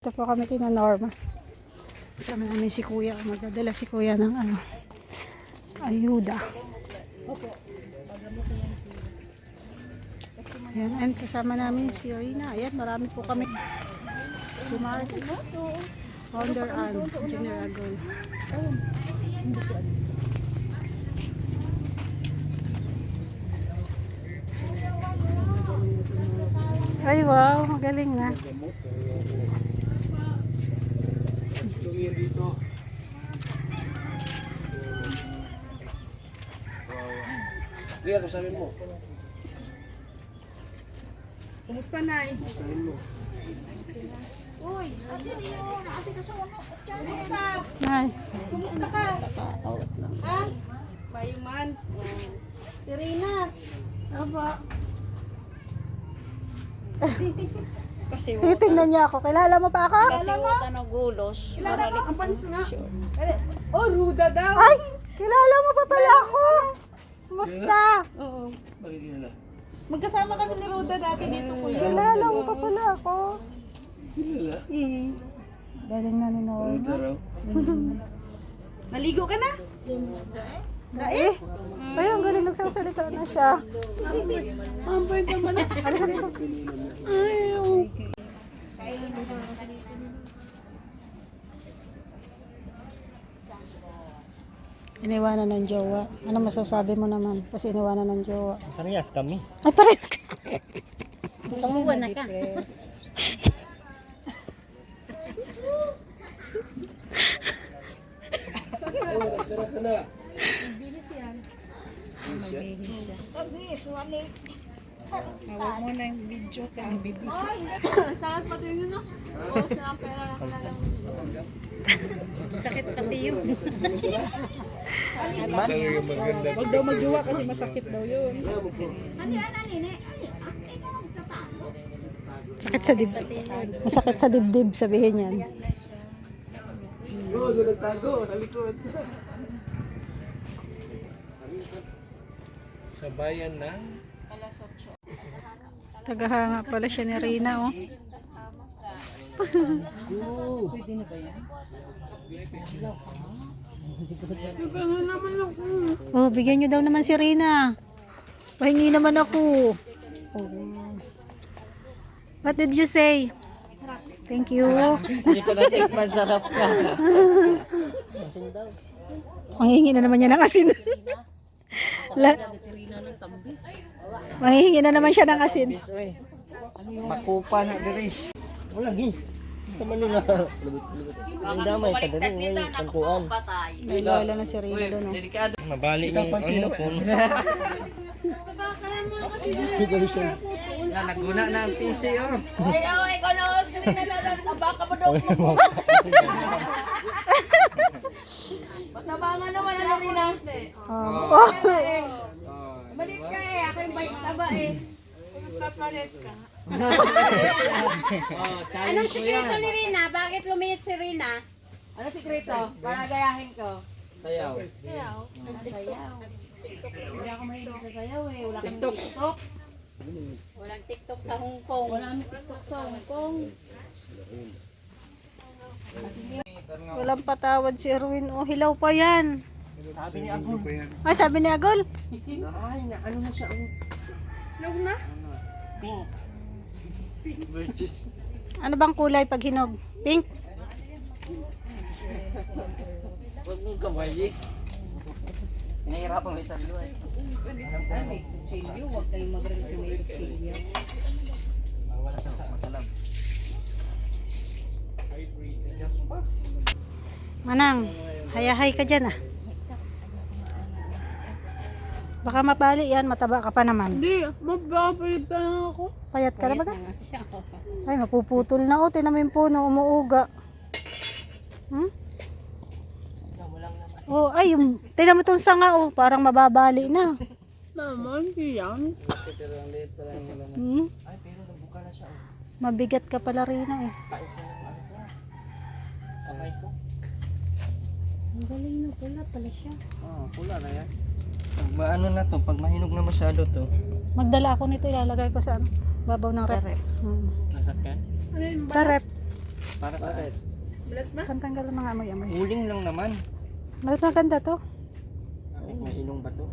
Ito po kami kina Norma. Kasama namin si Kuya. Magdadala si Kuya ng ano, ayuda. Ayan, and kasama namin si Rina. Ayan, marami po kami. Si Mark. Founder Ann. Junior Agol. Ay, wow. Magaling na. Ria, kasabihin mo. Kumusta na eh? Uy, ate Rio, ate kasuno. Kumusta? Ay, Kumusta ka? Ha? Mayuman. Si Rina. Aba. Kasi Titingnan niya ako. Kilala mo pa ako? kasi wata na gulos. Kilala mo? Ang panis nga. Eh, Oh, Ruda daw. Ay! Kilala mo pa pala ako! Musta? Oo. Bakit kilala? Magkasama kami ni Ruda dati dito kuya. Kilala mo pa pala ako. Kilala? Mm. Galing na ni Norma. Ruda raw. Naligo ka na? Eh, ay, ang galing nagsasalita na siya. Ang point naman. Halika dito. Ay, oh. Iniwanan ng jowa. Ano masasabi mo naman? Kasi iniwanan ng jowa. Parehas kami. Ay, pares ka. Panguwan na ka. Sarap na. Huwag mo na yung video ka. Sakit pati yun. Huwag daw magjuwa kasi masakit daw yun. Sakit sa dibdib. Masakit sa dibdib, sabihin yan. Oo, doon nagtago, sa likod. Sa bayan na? Tagahanga pala siya ni Rina, oh. Oh, bigyan niyo daw naman si Rina. Pahingi naman ako. Oh. What did you say? Thank you. Hindi ko natikman, sarap ka. Manghihingi na naman niya ng asin. La- Manghihingi na naman siya ng asin. Makupa na diri. Wala gi. Tama nila. Ang damay ka diri ngay pangkuan. May lola na si Rina doon, oh. Mabali ng ano phone. Na naguna na ang PC oh. Ay, ay, ikaw na si Rina na baka mo daw mo. Matabangan naman ano Rina. Oh. Oh. Malit ka eh, ako yung bait taba eh. Papalit ka. Anong sikreto ni Rina? Bakit lumihit si Rina? Ano sikreto? Para gayahin ko. Sayaw. Sayaw. Sayaw. Hindi ako mahilig sa sayaw eh. Wala kang TikTok. Walang TikTok sa Hong Kong. Walang TikTok sa Hong Kong. Walang patawad si Erwin. Oh, hilaw pa yan. Sabi ni Agul. Ay, sabi ni Agol. Ay, na ano na siya oh. Log na? Pink. Versus. Ano bang kulay pag hinog? Pink? Huwag mong kabayis. Pinahirapan mo yung sarili mo eh. Ay, may kutsilyo. Huwag kayong mag-release sa may sa matalam. Manang, hayahay ka dyan ah. Baka mapali yan, mataba ka pa naman. Hindi, mababayad na ako. Payat ka na ba ka? Ay, mapuputol na oh. Tinan mo yung puno, umuuga. Hmm? Oh, ay, yung, tinan mo itong sanga oh. Parang mababali na. Naman, di yan. Hmm? Mabigat ka pala Rina eh. Ang galing na pula pala siya. Oo, pula na yan. Pag maano na to, pag mahinog na masyado to, Magdala ako nito, ilalagay ko sa ano, babaw ng rep. Hmm. nasakyan. Sa rep. Para sa Kantanggal ang mga amoy-amoy. Huling lang naman. Mas maganda to. Ay, may ilong ba to?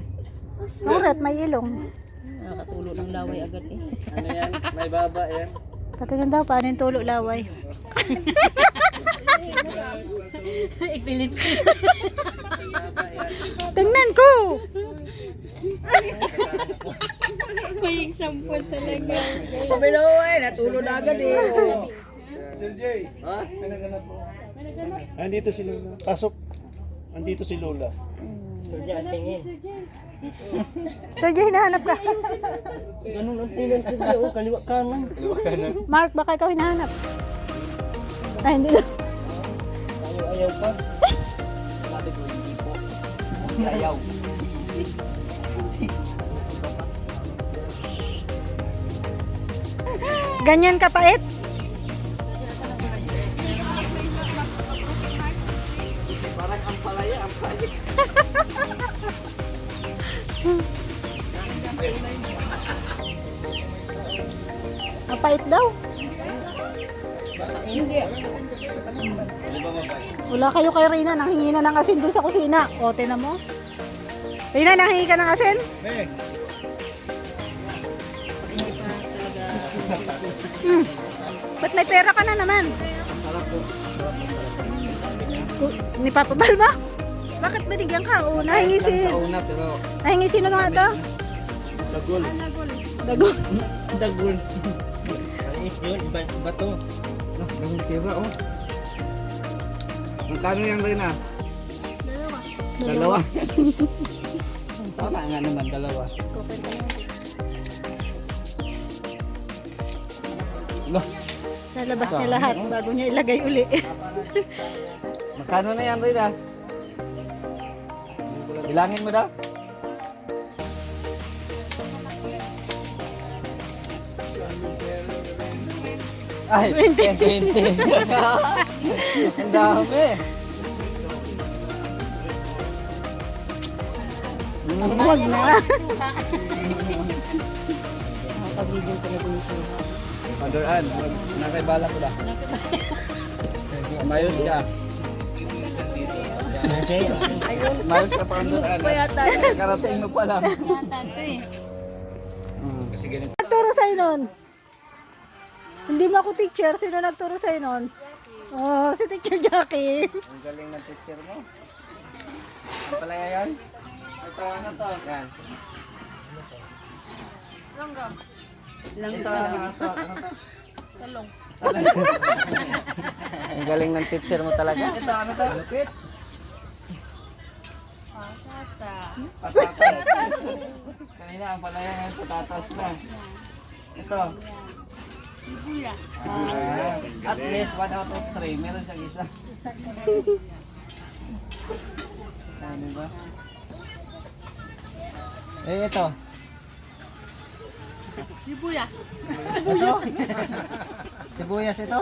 Kurep, may ilong. Nakatulo ng laway agad eh. Ano yan? May baba yan. Patingin daw, paano yung tulo laway? Epilepsy. Tingnan ko! May example talaga. Pabinoy, natulo na agad eh. Ha? Andito si Lola. Pasok. Andito si Lola. So dyan, tingin. Sir Jay, hinahanap ka. Ganun ang tingin sa dyan. Oh. Kaliwa kanan. Mark, baka ikaw hinahanap. Ay, hindi na. Ayaw, ayaw pa. Sabi ko, hindi po. Ayaw. Ganyan ka pait? Parang ang palaya, ang palaya. Mapait daw. Wala kayo kay Rina, nanghingi na ng asin doon sa kusina. O, tinan mo. Rina, nanghingi ka ng asin? Hmm. Ba't may pera ka na naman? Ni Papa Balma? Bakit binigyan ka? O, nahingi si... Una, pero Nahingi sino nga ito? Dagol. Dagol. dagul. Anis yun. Iba, iba to. No, dagul kira, oh. Magkano yan rin ah? Dalawa. Dalawa? Tama nga naman, dalawa. Lo, Nalabas niya lahat bago niya ilagay uli. magkano na yan rin ah? Bilangin mo daw. Ay, 20. Ang dami. Huwag na. Mother Ann, nakibala ko na. Mayos ka. Mayos ka pa, Mother Ann. Karating mo pa lang. Mm. Nagturo sa'yo nun? Hindi mo ako teacher. Sino nagturo sa'yo nun? Oh, si Teacher Jackie. Ang galing ng teacher mo. Ano pala yan? Ito, ano to? Yan. Langga. Ito, ano to? Ano to? Talong. Ang galing ng teacher mo talaga. Ito, ano to? Lupit. Patatas. Kanina, ang palaya ngayon, patatas na. Ito. Ah, at least 1 out of 3. Meron siyang isa. Ano ba? Eh, ito. Sibuyas. Ito? Sibuyas ito?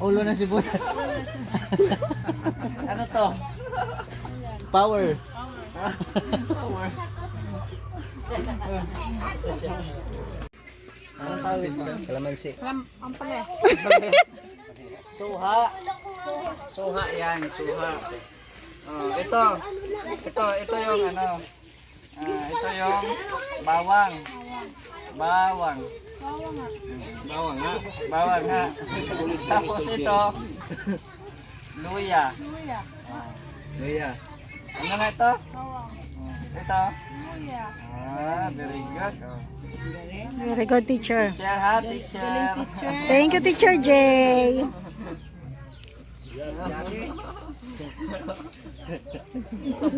Ulo ng sibuyas. ano to? Power. Power. Anong tawag siya? Kalamansi. Ang pala. Suha. Suha yan, suha. Oh, ito. Ito, ito yung ano. Ah, ito yung bawang. Bawang. Bawang nga. Bawang nga. Tapos ito, luya. Luya. Luya. Ano na ito? Bawang. Ito? Luya. Ah, very good. Oh. Very good, teacher. Teacher ha, teacher. Thank you, Teacher Jay.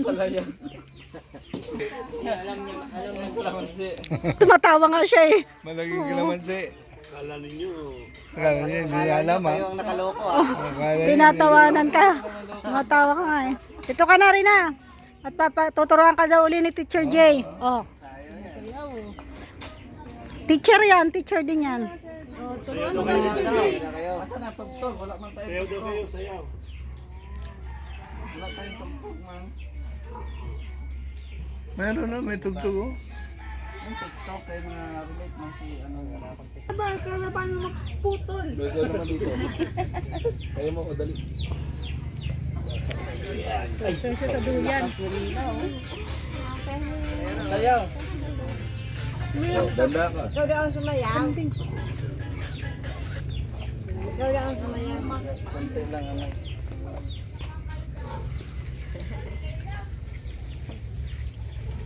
pala yan. alam niyo, alam niyo kalamansi. Tumatawa nga siya eh. Malaging kalamansi. Kala ninyo. Kala ninyo, hindi alam ah. Yung nakaloko ah. Tinatawanan ka. Tumatawa ka nga eh. Ito ka na rin ah. At papa, tuturuan ka daw uli ni Teacher Jay. Oh. Teacher yan, teacher din yan. Asa na tugtog? Wala man tayo Sayaw daw kayo, sayaw. Wala tayong tugtog man. Meron na, may tugtog oh. Yung TikTok kay mga relate man si ano Ba, kaya paano magputol? Naman dito. Kaya mo ko dali. Sayaw. Danda ka. Ikaw daw ang sumayaw. Ikaw daw ang sumayaw. Konti lang ano.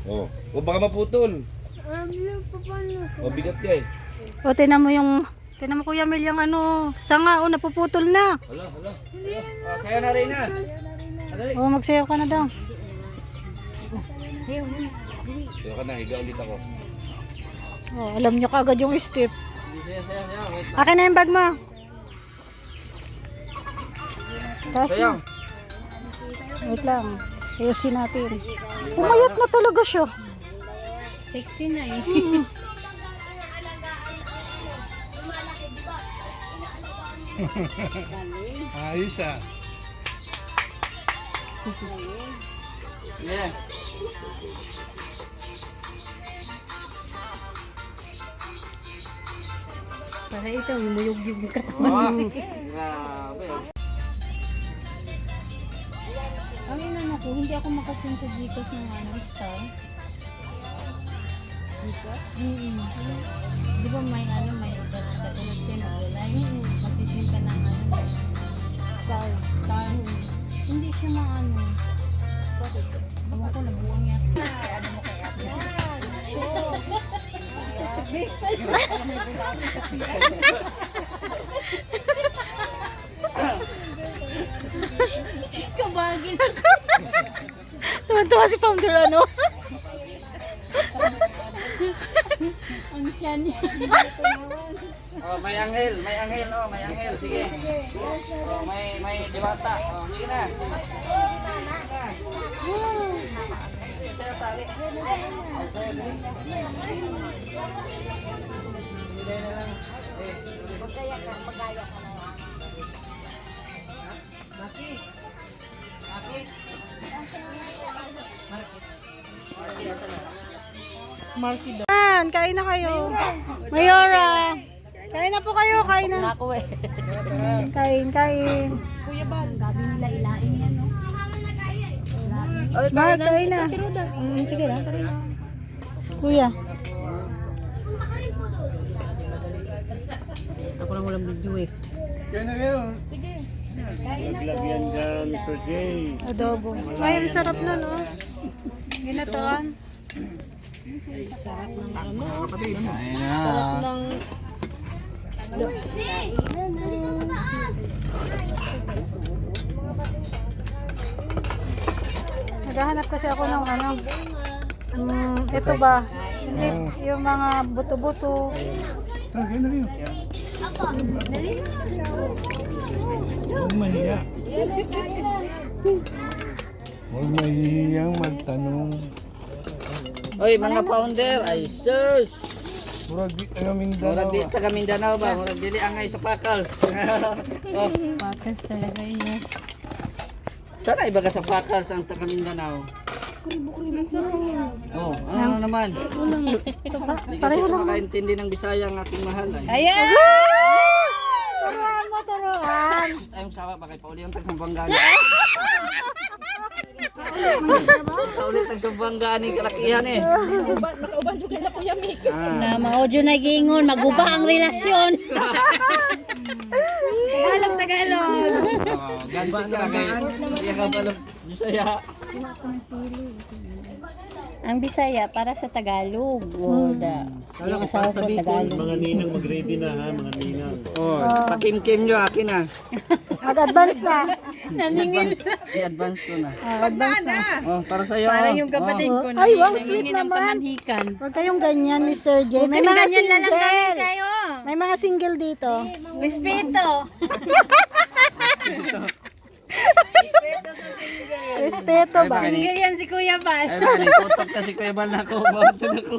Oh. O baka maputol. Alam niyo pa paano? O bigat ka eh. O, tinan mo yung, tinan mo Kuya Mel yung ano, sanga, o, napuputol na. Hala, hala. Oh, sayaw na rin na. O, magsayaw ka na daw. Kaya ka na, higa ulit ako. O, alam nyo kaagad yung step. Sayaw, sayaw, sayaw. Akin na yung bag mo. Tapos Sayaw. na. Wait lang. Ayusin natin. Umayat na talaga siya. Sexy na eh. Ayos ah. Yeah. Para ito, umuyog yung ka. Oh. Grabe. Ang inano ko, hindi ako makasend sa Gcash ng ano, star. Mm Di ba may ano, may katulad siya na online? Magsisend ka ng ano, star. Star. Hindi siya maano. Bakit? Ewan ko, nabuang yata. Kabagin ako. Tuwan-tuwa si Founder ano. Ang niya. Oh, may anghel, may anghel, oh, may anghel. Sige. Oh, may may diwata. Oh, sige na. Sayaw tali. Dali. Hindi na lang. Eh, Man, kain na kayo. Mayora. Kain na po kayo, kain na. Ako eh. Kain, kain. Gabi nila ilain yan, no? Mahal, kain na. Mm, sige na. Kuya. Ako lang walang video eh. Kaya na kayo. Adobo. Ay, ang sarap na, no? Ginatoan. Sarap ng ano. Ayun na. Sarap ng Naghahanap kasi ako ng ano. Um, ito ba? Hindi, yung mga buto-buto. Huwag mahiya. Huwag mahihiyang magtanong. Oy, mga founder, ay sus. Murag di taga Mindanao. Murag di taga Mindanao ba? Murag dili angay sa Pakals. oh, Patas talaga yun. sana iba ka sa Pakals ang taga Mindanao. Oh, ano naman? Hindi kasi ito makaintindi ng Bisaya ang aking mahal. Ay. Ayan! Turuan mo, turuan. Ayong sawa pa kay Pauli ang tagsambanggaan. Pauli tagsambanggaan ni kalakihan eh. Ah, Na maudyo na gingon, maguba ang relasyon. Tagalog, Tagalog. oh, gansi ka kay. Iya ka pala Bisaya. Ang Bisaya para sa Tagalog. Da. Yung asawa ko Tagalog. Oh, pakim-kim nyo akin ah. Mag-advance na. I-advance, i-advance ko na. Ah, advance na. Oh, para sa iyo. Parang yung kapatid ko na Ay, wow, sweet naman. Huwag kayong ganyan, Mr. J. May mga single. kayo. May mga single dito. Respeto. Respeto ba? Single yan si Kuya Bal. Ay, ba, nagtutok kasi Kuya Bal na ako. Bawat na ako.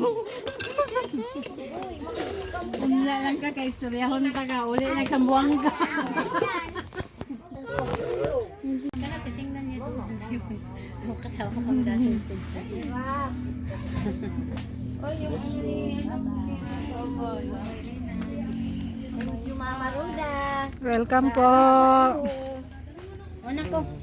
Wala lang ka kay Suryahon ka ka. Uli nagsambuang ka. Yung kasama ko kami dati sa Oh, yung Thank you, Mama Ruda. Welcome po. Una ko.